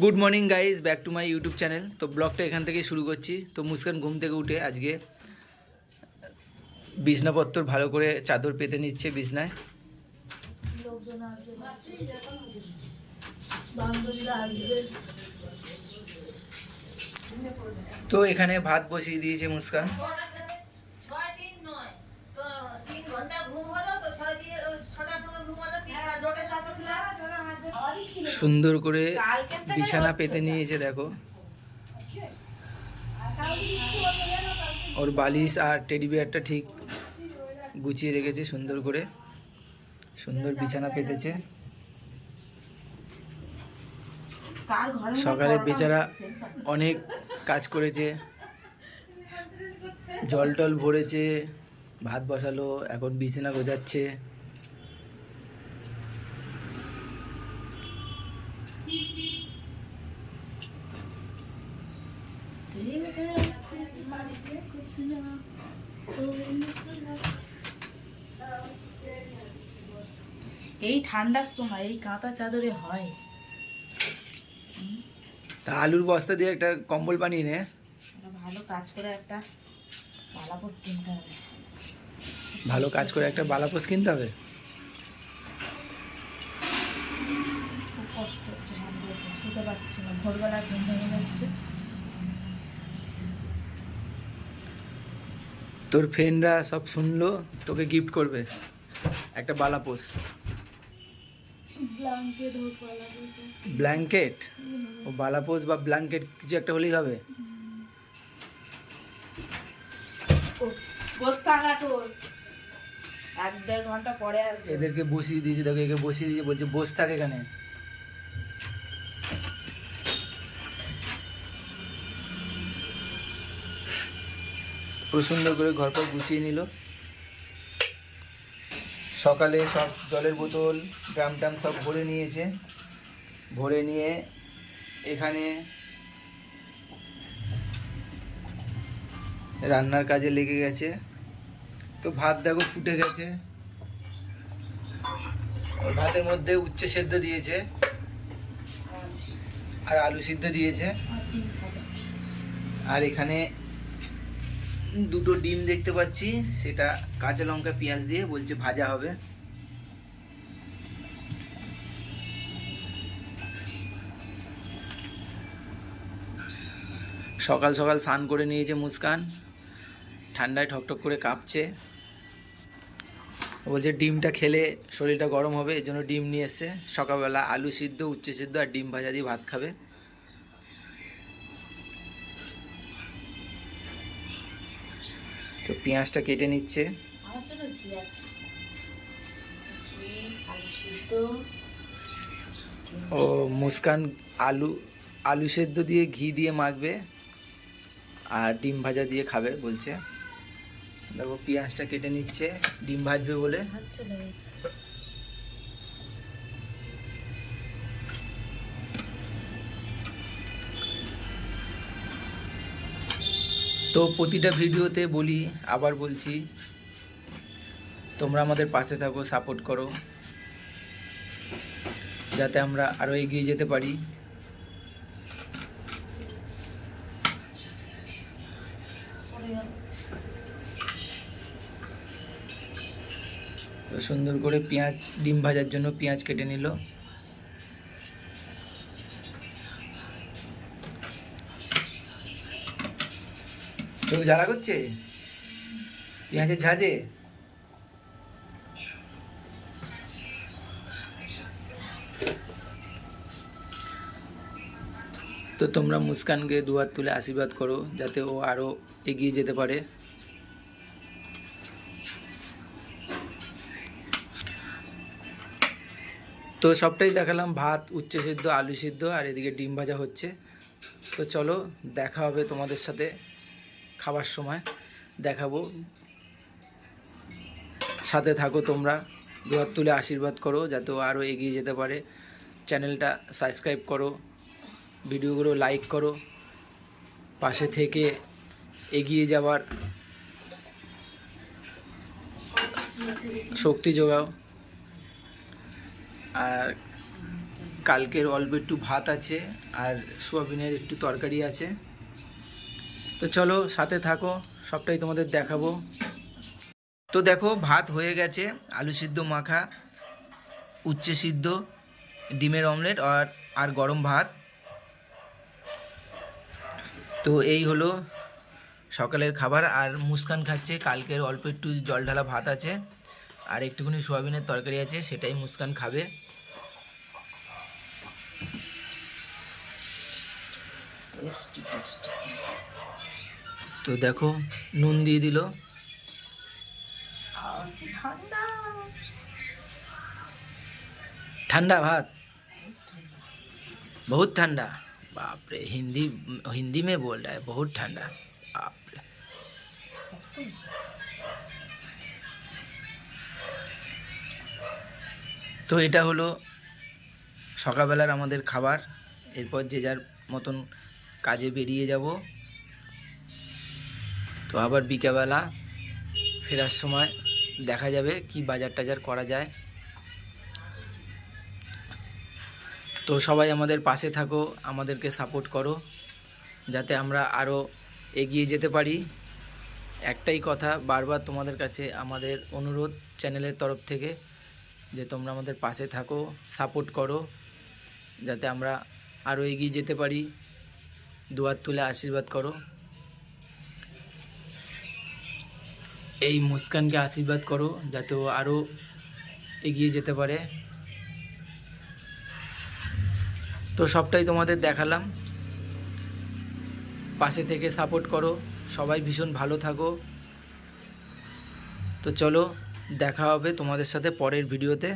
Good morning guys back to my YouTube channel তো ব্লগটা এখান থেকেই শুরু করছি। তো মুস্কান ঘুম থেকে উঠে আজকে বিছনাপত্র ভালো করে চাদর পেতে নিচ্ছে বিছনায়। তো এখানে ভাত বসিয়ে দিয়েছে মুস্কান ছয় দিন নয় তো তিন ঘণ্টা ঘুম হলো তো ছয় দিয়ে ছটার সময় ঘুম হলো তিন নটা সকাল সুন্দর করে বিছানা পেতে নিয়েছে দেখো। ওর বালিশ আর টেডি বিয়ারটা ঠিক গুছিয়ে রেখেছে সুন্দর করে। সুন্দর বিছানা পেতেছে। সকালে বেচারা অনেক কাজ করেছে। জল টল ভরেছে ভাত বসালো এখন বিছানা গোজাচ্ছে এই ঠান্ডার সময় এই কাঁথা চাদরে হয়। তা আলুর বস্তা দিয়ে একটা কম্বল বানিয়ে নে। ভালো কাজ করে একটা বালাপোস কিনতে হবে। ভালো কাজ করে একটা বালাপোস কিনতে হবে? খুব কষ্ট হচ্ছে শুতে পারছি না। ভোরবেলা ঘুম ভেঙে যাচ্ছে। তোর ফ্রেন্ডরা সব শুনলো তোকে গিফট করবে। একটা বালাপোস ব্ল্যাঙ্কেট ও বালাপোস বা ব্ল্যাঙ্কেট কিছু একটা হলেই হবে? এদেরকে বসিয়ে দিয়েছে দেখো একে বসিয়ে দিয়েছে বলছে বস থাকে এখানে। পুরো সুন্দর করে ঘর পর গুছিয়ে নিল। সকালে সব জলের বোতল, ড্রাম টাম সব ভরে নিয়েছে। ভরে নিয়ে এখানে রান্নার কাজে লেগে গেছে। তো ভাত দেখো ফুটে গেছে। ভাতের মধ্যে উচ্ছে সেদ্ধ দিয়েছে। আর আলু সিদ্ধ দিয়েছে। আর এখানে দুটো ডিম দেখতে পাচ্ছি। সেটা কাঁচা লঙ্কা, পেঁয়াজ দিয়ে বলছে ভাজা হবে। সকাল সকাল স্নান করে নিয়েছে মুস্কান। ঠান্ডায় ঠকঠক করে কাঁপছে। বলছে, ডিমটা খেলে শরীরটা গরম হবে এই জন্য ডিম নিয়ে এসছে। সকালবেলা আলু সিদ্ধ, উচ্ছে সিদ্ধ আর ডিম ভাজা দিয়ে ভাত খাবে। তো পেঁয়াজটা কেটে নিচ্ছে। ও, মুস্কান আলু আলু সেদ্ধ দিয়ে ঘি দিয়ে মাখবে আর ডিম ভাজা দিয়ে খাবে বলছে। দেখো, পেঁয়াজটা কেটে নিচ্ছে, ডিম ভাজবে বলে। তো প্রতিটা ভিডিওতে বলি, আবার বলছি, তোমরা আমাদের পাশে থাকো সাপোর্ট করো, যাতে আমরা আরও এগিয়ে যেতে পারি। সুন্দর করে পেঁয়াজ, ডিম ভাজার জন্য পেঁয়াজ কেটে নিল। চোখ জ্বালা করছে? পেঁয়াজের ঝাঁঝে? তো তোমরা মুস্কানকে দুহাত তুলে আশীর্বাদ করো, যাতে ও আরও এগিয়ে যেতে পারে। তো সবটাই দেখালাম, ভাত, উচ্ছে সিদ্ধ, আলু সিদ্ধ, আর এদিকে ডিম ভাজা হচ্ছে। তো চলো, দেখা হবে তোমাদের সাথে। খাবার সময় দেখাবো। সাথে থাকো তোমরা, দুহাত তুলে আশীর্বাদ করো যাতে আরও এগিয়ে যেতে পারে। চ্যানেলটা সাবস্ক্রাইব করো, ভিডিওগুলো লাইক করো। পাশে থেকে এগিয়ে যাওয়ার শক্তি যোগাও। আর কালকের অল্প একটু ভাত আছে, আর সোয়াবিনের একটু তরকারি আছে। তো চলো সাথে থাকো, সবটাই তোমাদের দেখাবো। তো দেখো, ভাত হয়ে গেছে, আলু সিদ্ধ মাখা, উচ্ছে সিদ্ধ, ডিমের অমলেট আর আর গরম ভাত। তো এই হলো সকালের খাবার, আর মুস্কান খাচ্ছে, কালকের অল্প একটু জল ঢালা ভাত আছে, আর একটুখানি সোয়াবিনের তরকারি আছে, সেটাই মুস্কান খাবে। টেস্টি টেস্টি তো দেখো নুন দিয়ে দিল আর কি ঠান্ডা ठंडा भात बहुत ठंडा बाप रे हिंदी हिंदी में बोल रहा है बहुत ठंडा बाप रे শক্ত তো এটা হলো সকালবেলার আমাদের খাবার এরপর যে যার মতন কাজে বেরিয়ে যাব। তো আবার বিকেলবেলা ফেরার সময় দেখা যাবে কি বাজার টাজার করা যায়। তো সবাই আমাদের পাশে থাকো, আমাদেরকে সাপোর্ট করো, যাতে আমরা আরও এগিয়ে যেতে পারি। একটাই কথা, বারবার তোমাদের কাছে আমাদের অনুরোধ চ্যানেলের তরফ থেকে, যে তোমরা আমাদের পাশে থাকো সাপোর্ট করো, যাতে আমরা আরও এগিয়ে যেতে পারি। দুয়ার তুলে আশীর্বাদ করো। এই মুস্কানকে আশীর্বাদ করো যাতে ও আরও এগিয়ে যেতে পারে। তো সবটাই তোমাদের দেখালাম। পাশে থেকে সাপোর্ট করো, সবাই ভীষণ ভালো থাকো। তো চলো, দেখা হবে তোমাদের সাথে পরের ভিডিওতে।